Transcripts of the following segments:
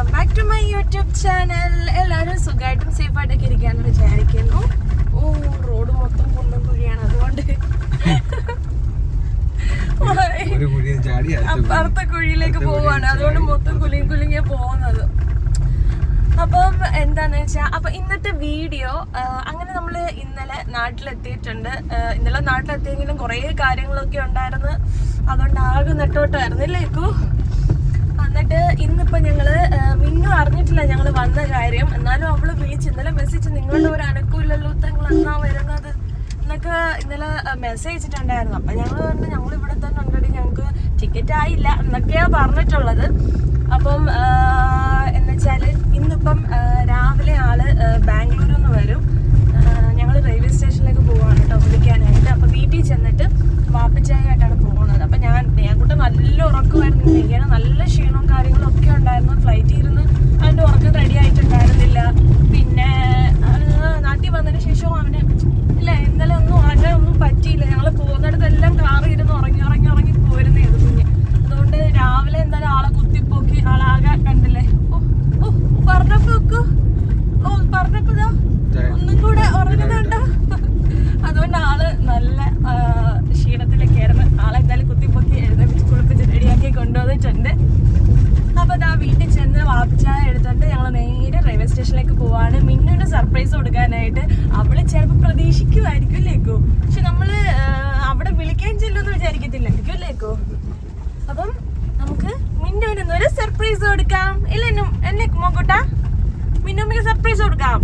Welcome back to my YouTube channel എല്ലാവരും സുഖമായിട്ടും സേഫായിട്ടൊക്കെ ഇരിക്കാന്ന് വിചാരിക്കുന്നു. ഓ റോഡ് മൊത്തം കുണ്ടും കുഴിയാണ് അതുകൊണ്ട്. അപ്പുറത്തെ കുഴിയിലേക്ക് പോവാണ്. അതുകൊണ്ട്. മൊത്തം കുലുങ്ങി കുലുങ്ങിയാ പോകുന്നത്. അപ്പം എന്താന്ന് വെച്ചാ അപ്പൊ ഇന്നത്തെ വീഡിയോ അങ്ങനെ നമ്മൾ ഇന്നലെ നാട്ടിലെത്തിയിട്ടുണ്ട്. ഇന്നലെ നാട്ടിലെത്തിയെങ്കിലും കുറേ കാര്യങ്ങളൊക്കെ ഉണ്ടായിരുന്നു. അതുകൊണ്ട് ആകെ നെട്ടോട്ടായിരുന്നു ഇല്ലേക്കു എന്നിട്ട് ഇന്നിപ്പോ ഞങ്ങൾ മിന്നു അറിഞ്ഞിട്ടില്ല ഞങ്ങൾ വന്ന കാര്യം. എന്നാലും അവൾ വിളിച്ച് ഇന്നലെ മെസ്സേജ് നിങ്ങളുടെ ഒരു അനക്കൂലല്ലോ തങ്ങൾ എന്നാ വരുന്നത് എന്നൊക്കെ ഇന്നലെ മെസ്സേജ് അയച്ചിട്ടുണ്ടായിരുന്നു അപ്പൊ ഞങ്ങൾ പറഞ്ഞു ഞങ്ങൾ ഇവിടെ തന്നെ ഉണ്ടെടി ഞങ്ങൾക്ക് ടിക്കറ്റ് ആയില്ല എന്നൊക്കെയാ പറഞ്ഞിട്ടുള്ളത്. അപ്പം എന്നുവെച്ചാൽ ഇന്നിപ്പം രാവിലെ ആൾ ബാംഗ്ലൂരിൽ നിന്ന് വരും. ഞങ്ങൾ റെയിൽവേ സ്റ്റേഷനിലേക്ക് പോവാണ് കേട്ടോ വിളിക്കാനായിട്ട് അപ്പൊ വീട്ടിൽ ചെന്നിട്ട് വാപ്പച്ചായായിട്ടാണ് പോകുന്നത് അപ്പൊ ഞാൻ നേരക്കൂട്ടം നല്ല ഉറക്കമായിരുന്നു ഇങ്ങനെ നല്ല ക്ഷീണവും കാര്യങ്ങളും ഒക്കെ ഉണ്ടായിരുന്നു ഫ്ലൈറ്റിൽ ഇരുന്ന് അതിന്റെ ഉറക്കം റെഡി ആയിട്ടുണ്ടായിരുന്നില്ല പിന്നെ ആ, നാട്ടിൽ വന്നതിന് ശേഷവും അവന് ഇല്ല ഇന്നലെ ഒന്നും ഉറങ്ങാൻ ഒന്നും പറ്റിയില്ല ഞങ്ങൾ പോകുന്നിടത്തെല്ലാം കാറിൽ ഇരുന്ന് ഉറങ്ങി ഉറങ്ങി ഉറങ്ങി പോരുന്നേ അത് കുഞ്ഞ് അതുകൊണ്ട് രാവിലെ എന്തായാലും ആളെ കുത്തിപ്പോക്കി ആളാകെ കണ്ടില്ലേ ഓ ഓ പറഞ്ഞപ്പോ ഒക്കെ ഓ പറഞ്ഞപ്പോ ഇതാ ഒന്നും കൂടെ ഉറങ്ങുന്നുണ്ടോ അതുകൊണ്ട് ആൾ നല്ല ആ, ക്ഷീണത്തിലൊക്കെ ആയിരുന്നു ആളെ എന്തായാലും കുത്തിപ്പൊക്കി എഴുന്നേപ്പിച്ച് കുളിപ്പിച്ച് റെഡിയാക്കി കൊണ്ടുവന്നിട്ടുണ്ട് അപ്പൊ അതാ വാപ്പിച്ചായ എടുത്തിട്ട് ഞങ്ങൾ നേരെ റെയിൽവേ സ്റ്റേഷനിലേക്ക് പോവാണ്. മിന്നുവിന് സർപ്രൈസ് കൊടുക്കാനായിട്ട്. അവൾ ചിലപ്പോൾ പ്രതീക്ഷിക്കുമായിരിക്കും ലേക്കോ പക്ഷെ നമ്മൾ അവിടെ വിളിക്കാൻ ചെല്ലുമെന്ന് വിചാരിക്കത്തില്ലായിരിക്കും ലേക്കോ അപ്പം നമുക്ക് മിന്നുവിന് ഒരു സർപ്രൈസ് കൊടുക്കാം. ഇല്ല എന്നെ മോക്കോട്ട മിന്നുമ്മക്ക് സർപ്രൈസ് കൊടുക്കാം.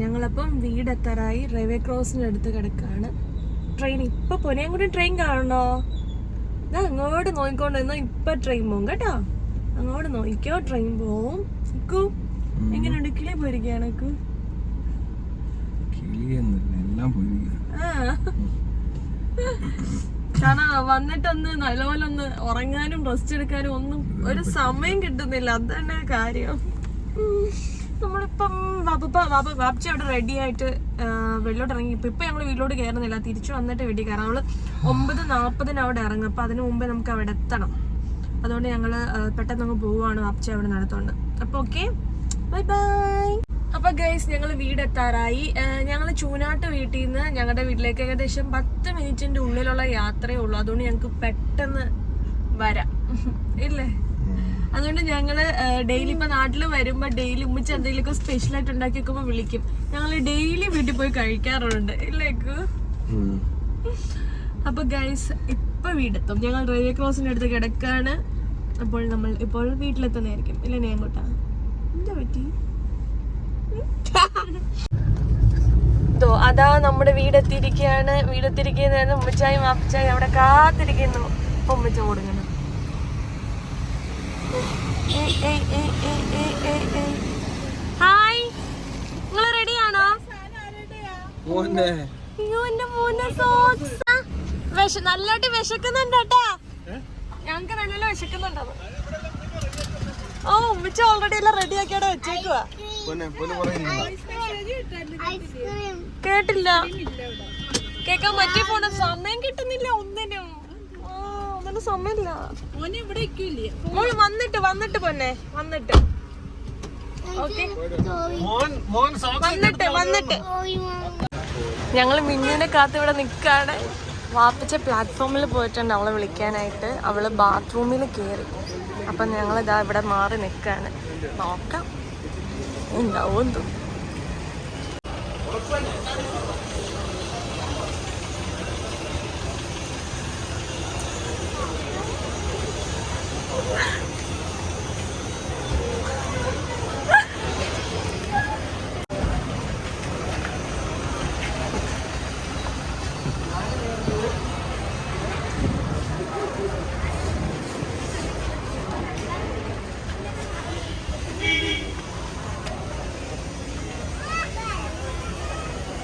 ഞങ്ങളപ്പം വീടെത്തറായി റെയിൽവേ ക്രോസിന്റെ അടുത്ത് കിടക്കാണ്. ട്രെയിൻ ഇപ്പൊ പൊനയും കൂടി ട്രെയിൻ കാണണോ? ഇതാ അങ്ങോട്ട് നോക്കിക്കൊണ്ട് നിന്നാ ഇപ്പൊ ട്രെയിൻ പോകും കേട്ടോ. അങ്ങോട്ട് നോക്കിയോ ട്രെയിൻ പോവും. നിക്കൂ. എങ്ങനെയുണ്ട്? കിളി പോയിരിക്കാണ്. കാരണം വന്നിട്ടൊന്ന് നല്ലപോലെ ഒന്ന് ഉറങ്ങാനും റെസ്റ്റ് എടുക്കാനും ഒന്നും ഒരു സമയം കിട്ടുന്നില്ല. അത് തന്നെ കാര്യം. നമ്മളിപ്പം വാപ്പച്ചി അവിടെ റെഡി ആയിട്ട് വെള്ളോട്ട് ഇറങ്ങി. ഇപ്പം ഇപ്പം ഞങ്ങൾ വീട്ടിലോട്ട് കയറുന്നില്ല തിരിച്ചു വന്നിട്ട് വീട്ടിൽ കയറാം നമ്മൾ ഒമ്പത് നാൽപ്പതിന് അവിടെ ഇറങ്ങും. അപ്പം അതിന് മുമ്പേ നമുക്ക് അവിടെ എത്തണം. അതുകൊണ്ട് ഞങ്ങൾ പെട്ടെന്ന് അങ്ങ് പോവുകയാണ് വാപ്പച്ചി അവിടെ നടത്തുകൊണ്ട് അപ്പോൾ ഓക്കെ ബൈ ബൈ അപ്പൊ ഗൈസ് ഞങ്ങൾ വീടെത്താറായി ഞങ്ങൾ ചൂനാട്ട് വീട്ടിൽ നിന്ന് ഞങ്ങളുടെ വീട്ടിലേക്ക് ഏകദേശം പത്ത് മിനിറ്റിന്റെ ഉള്ളിലുള്ള യാത്രയേ ഉള്ളൂ. അതുകൊണ്ട് ഞങ്ങൾക്ക് പെട്ടെന്ന് വരാം. ഇല്ലേ? അതുകൊണ്ട് ഞങ്ങൾ ഡെയിലി ഇപ്പൊ നാട്ടിൽ വരുമ്പോ ഡെയിലി ഉമ്മച്ച എന്തെങ്കിലുമൊക്കെ സ്പെഷ്യൽ ആയിട്ട് ഉണ്ടാക്കി വെക്കുമ്പോ വിളിക്കും. ഞങ്ങൾ ഡെയിലി വീട്ടിൽ പോയി കഴിക്കാറുണ്ട്. ഇല്ലേക്കു. അപ്പൊ ഗൈസ് ഇപ്പൊ വീടെത്തും. ഞങ്ങൾ റെയിൽവേ ക്രോസിന്റെ അടുത്ത് കിടക്കാണ്. അപ്പോൾ നമ്മൾ ഇപ്പോൾ വീട്ടിലെത്തുന്നതായിരിക്കും. ഇല്ല അങ്ങോട്ടാ. എന്താ പറ്റി? അതാ നമ്മുടെ വീടെത്തിയിരിക്കുകയാണ് വീടെത്തിയിരിക്കുന്ന ഉമ്മച്ചായും അപ്പച്ചായും അവിടെ കാത്തിരിക്കുന്നു. ഉമ്മച്ച കൊടുക്കണം ഹായ്. നിങ്ങൾ റെഡിയാണോ? വിശ നല്ലോട്ട് വിശക്കുന്നുണ്ട് കേട്ടാ. ഞങ്ങക്ക് നല്ല വിശക്കുന്നുണ്ടോ ഓ ഉമ്മച്ച ഓൾറെഡി എല്ലാം റെഡി ആക്കിയാടെ വെച്ചേക്കുവാ. കേട്ടില്ല. കേക്കാൻ പറ്റിയ പോണ സമയം സമയമില്ല. മോൾ വന്നിട്ട് വന്നിട്ട് പൊന്നെ. വന്നിട്ട്. ഓക്കെ മോൻ മോൻ സോക്സ് വന്നിട്ട് വന്നിട്ട്. ഞങ്ങൾ മിന്നുവിനെ കാത്ത് ഇവിടെ നിൽക്കാണ് വാപ്പിച്ച പ്ലാറ്റ്ഫോമിൽ പോയിട്ടുണ്ട് അവളെ വിളിക്കാനായിട്ട്. അവൾ ബാത്റൂമിൽ കയറി അപ്പം ഞങ്ങൾ ഇതാ ഇവിടെ മാറി നിൽക്കാണ് നോക്കാം. ഉണ്ടാവും തോന്നും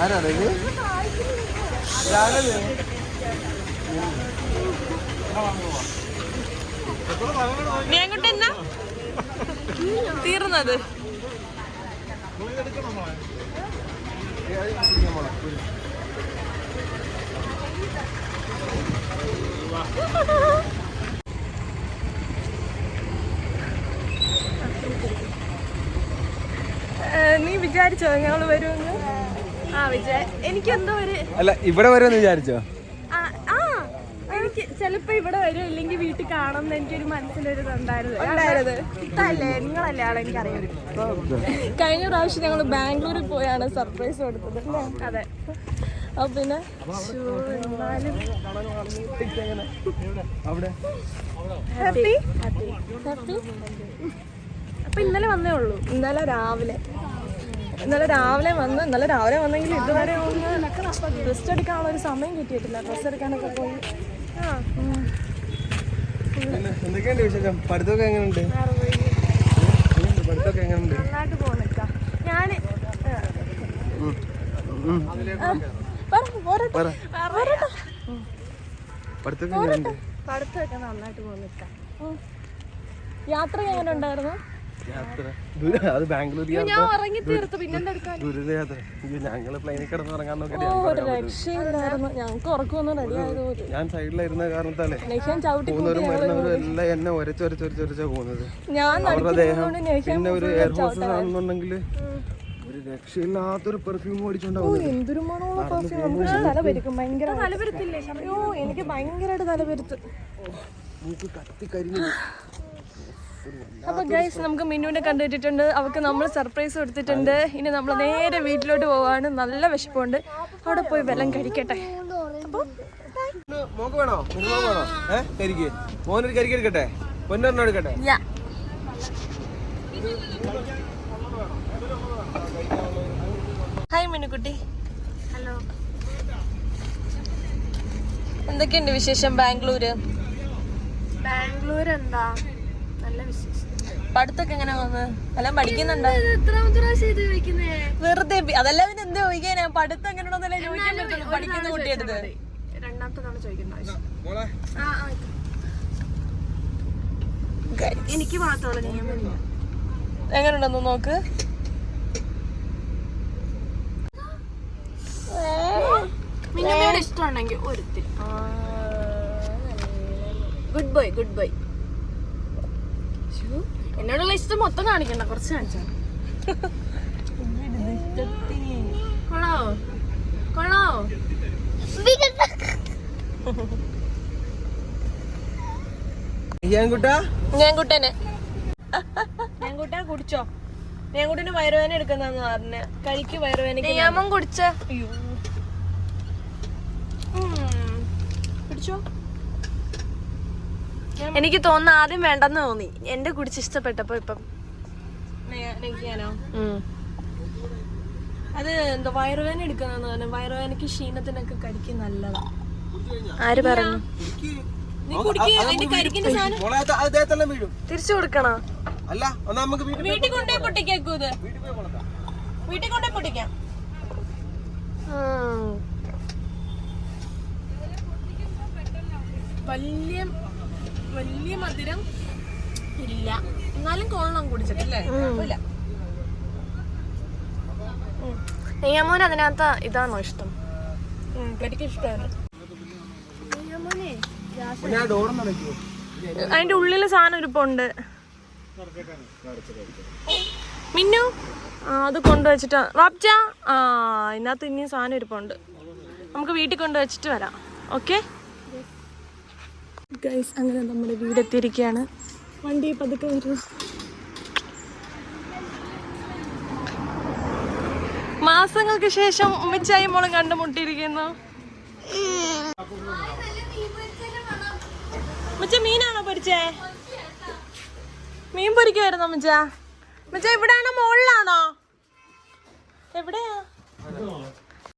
ആരാണ്? നീ എന്നാ തീർന്നത് നീ വിചാരിച്ചോ ഞങ്ങൾ വരുമെന്ന്? ആ വിചാ എനിക്കെന്തോ ഒരു അല്ല ഇവിടെ വരുമെന്ന് വിചാരിച്ചോ? എനിക്ക് ചിലപ്പോ ഇവിടെ വരും ഇല്ലെങ്കിൽ വീട്ടിൽ കാണും എന്ന് എനിക്കൊരു മനസ്സിലൊരു ഉണ്ടായിരുന്നു. ഇതല്ലേ നിങ്ങളല്ലേ ആളെ എനിക്കറിയാം. കഴിഞ്ഞ പ്രാവശ്യം ഞങ്ങൾ ബാംഗ്ലൂരിൽ പോയാണ് സർപ്രൈസ് കൊടുത്തത്. അതെ. അപ്പൊ പിന്നെ ഹാപ്പി? ഹാപ്പി? അപ്പൊ ഇന്നലെ വന്നേ ഉള്ളൂ. ഇന്നലെ രാവിലെ. ഇന്നലെ രാവിലെ വന്ന് ഇന്നലെ രാവിലെ വന്നെങ്കിൽ ഇതുവരെ ഒന്ന് ഡ്രസ് എടുക്കാനുള്ള ഒരു സമയം കിട്ടിയിട്ടില്ല. ഡ്രസ് എടുക്കാനൊക്കെ പോയി. ആ. എന്തൊക്കെയുണ്ട് വിശേഷം? പഠിത്തമൊക്കെ എങ്ങനെയുണ്ട്? പഠിത്തമൊക്കെ എങ്ങനെയുണ്ട്? നന്നായിട്ട് പറ. പോരട്ടെ. പഠിത്തമൊക്കെ നന്നായിട്ട് പോകുന്നു യാത്ര എങ്ങനെ ഉണ്ടായിരുന്നു? യാത്ര. അത് ബാംഗ്ലൂർ ഞാൻ ഉറങ്ങി തീർത്തു പിന്നെന്താ എടുക്കാൻ? ദുരിതയാത്ര. ഞങ്ങൾ പ്ലെയിനിൽ കിടന്ന് ഇറങ്ങാൻ ആയതുപോലെ ഞാൻ സൈഡിലായിരുന്ന കാരണത്താലേ പോകുന്നവരും വരുന്നവരും എല്ലാം എന്നെ ഒരച്ചൊരച്ചൊരച്ചൊരച്ചാ പോകുന്നത്. ഞാൻ അവരുടെ ദേഹം പിന്നെ ഒരു എയർ ഹോസ്റ്റസ് ആണെന്നുണ്ടെങ്കിൽ ഒരു രക്ഷയില്ലാത്തൊരു പെർഫ്യൂം ഓടിച്ചോണ്ടാവും എന്തൊരു മണമുള്ള പെർഫ്യൂം നമുക്ക് തലപെരുക്കും ഭയങ്കര തലപെരുത്തില്ലേ അയ്യോ എനിക്ക് ഭയങ്കരമായിട്ട് തലപെരുത്ത് മൂക്ക് കത്തി കരിഞ്ഞു അപ്പൊ ഗൈസ് നമുക്ക് മിന്നുവിനെ കണ്ടിട്ടുണ്ട് അവൾക്ക് നമ്മൾ സർപ്രൈസ് കൊടുത്തിട്ടുണ്ട്. ഇനി നമ്മൾ നേരെ വീട്ടിലോട്ട് പോവാണ്. നല്ല വിശപ്പുണ്ട്. അവിടെ പോയി വെള്ളം കഴിക്കട്ടെ. അപ്പൊ മോക്ക് വേണോ? കുരുമോക്ക് വേണോ? ഏഹ് കരിക്ക്. മോനൊരു കരിക്ക് എടുക്കട്ടെ? പൊന്നൊരെണ്ണം എടുക്കട്ടെ? ഹായ് മിനുക്കുട്ടി. ഹലോ എന്തൊക്കെയുണ്ട് വിശേഷം ബാംഗ്ലൂര്? ബാംഗ്ലൂർ എന്താ പഠിത്തൊക്കെ എങ്ങനെ വന്ന്? എല്ലാം പഠിക്കുന്നുണ്ടോ? വെറുതെ അതെല്ലാം പിന്നെ എന്താ ചോദിക്കാനാ? പഠിത്തം എങ്ങനെയാണെന്നല്ലേ ചോദിക്കാൻ പറ്റുള്ളൂ പഠിക്കുന്ന കുട്ടിയെടുത്ത് രണ്ടാമത്തെ തവണ. എനിക്ക് എങ്ങനെയുണ്ടെന്ന് നോക്ക്. ഇഷ്ടമുണ്ടെങ്കിൽ ഒരുത്തിരി. ഗുഡ് ബോയ് ഗുഡ് ബോയ് എന്നോടുള്ള ഇഷ്ടം മൊത്തം കാണിക്കണ്ട കുറച്ച് കാണിച്ചാ. കൊള്ളോ? കൊള്ളോ? കുട്ടാ ഞാൻ കുട്ടനെ ഞാൻ കുട്ടാ കുടിച്ചോ? ഞാൻ കുട്ടന് വയറുവേന എടുക്കുന്നെന്ന് പറഞ്ഞ കഴിക്ക് വയറുവേനക്ക് നിയമം കുടിച്ച? അയ്യോ. പിടിച്ചോ എനിക്ക് തോന്നുന്ന ആദ്യം വേണ്ടെന്ന് തോന്നി. എന്റെ കുടിച്ച് ഇഷ്ടപ്പെട്ടപ്പോ ഇപ്പം. അത് എന്താ വയറുവേന എടുക്കുന്നെന്ന് പറഞ്ഞു വയറുവേനക്ക് ക്ഷീണത്തിനൊക്കെ കരിക്ക് നല്ലതാ. ആര് പറഞ്ഞു? നീ കുടിക്ക് അതിന്റെ കരിക്കിന്റെ സാധനം. മോളെ അത് അത് ദേഹത്തെല്ലാം വീഴും തിരിച്ചു കൊടുക്കണോ? അല്ല നമുക്ക് വീട്ടിൽ കൊണ്ടേ പൊട്ടിക്കേക്കൂ ഇത്. വീട്ടിൽ കൊണ്ടേ പൊട്ടിക്കാം. വലിയ വലിയ മധുരം ഇല്ല. എന്നാലും കൊള്ളണം കുടിച്ചിട്ടില്ല നെയ്യാമോൻ അതിനകത്ത് ഇതാണോ ഇഷ്ടം? ഇഷ്ടമാണ്. അതിന്റെ ഉള്ളിൽ സാധനം ഇരിപ്പുണ്ട് മിന്നു? ആ അത് കൊണ്ടുവച്ചിട്ട് വാപ്ച ആ ഇതിനകത്ത് ഇനിയും സാധനം ഇരിപ്പുണ്ട് നമുക്ക് വീട്ടിൽ കൊണ്ടുവച്ചിട്ട് വരാം. ഓക്കെ? ഗൈസ് അങ്ങനെ നമ്മുടെ വീടെത്തിയിരിക്കുകയാണ്. വണ്ടി പതുക്കെ വരും. മാസങ്ങൾക്ക് ശേഷം ഉമ്മച്ചായും മോളും കണ്ടുമുട്ടിയിരിക്കുന്നു. ഉമ്മച്ച മീനാണോ പൊരിച്ചേ? മീൻ പൊരിക്കുമായിരുന്നു അമ്മച്ച ഉമ്മച്ച ഇവിടെയാണോ മുകളിലാണോ എവിടെയാ?